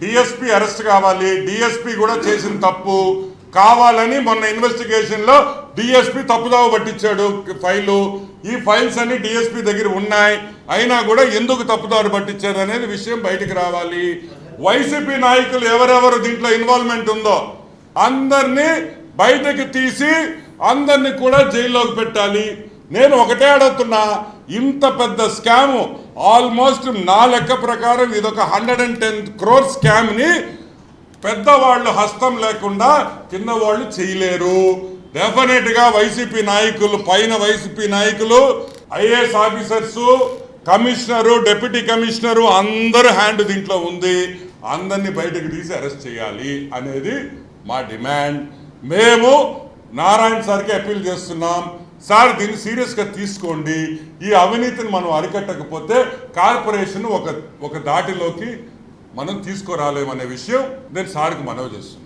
DSP arrest కావాలి DSP కూడా చేసిన తప్పు కావాలని మొన్న ఇన్వెస్టిగేషన్లో డిఎస్పీ తప్పుదావ పట్టించాడు ఫైలు. ఈ ఫైల్స్ అన్ని డిఎస్పీ దగ్గర ఉన్నాయి. అయినా కూడా ఎందుకు తప్పుదారు పట్టించారు అనేది విషయం బయటికి రావాలి. వైసీపీ నాయకులు ఎవరెవరు దీంట్లో ఇన్వాల్వ్మెంట్ ఉందో అందరినీ బయటకు తీసి అందరినీ కూడా జైల్లోకి పెట్టాలి. నేను ఒకటే అడుగుతున్నా ఇంత పెద్ద స్కాము ఆల్మోస్ట్ నా లెక్క ప్రకారం ఇదొక హండ్రెడ్ అండ్ టెన్ క్రోర్ స్కామ్ని పెద్దవాళ్ళు హస్తం లేకుండా చిన్నవాళ్ళు చేయలేరు. డెఫినెట్గా వైసీపీ నాయకులు పైన వైసీపీ నాయకులు IAS officers commissioner deputy commissioner అందరు హ్యాండ్ దీంట్లో ఉంది. అందరినీ బయటకు తీసి అరెస్ట్ చేయాలి అనేది మా డిమాండ్ మేము నారాయణ సార్కి అప్పీల్ చేస్తున్నాం. సార్ దీన్ని సీరియస్గా తీసుకోండి. ఈ అవినీతిని మనం అరికట్టకపోతే కార్పొరేషన్ ఒక ఒక దాటిలోకి మనం తీసుకురాలేమనే విషయం నేను సార్కి మనవి చేస్తున్నాను.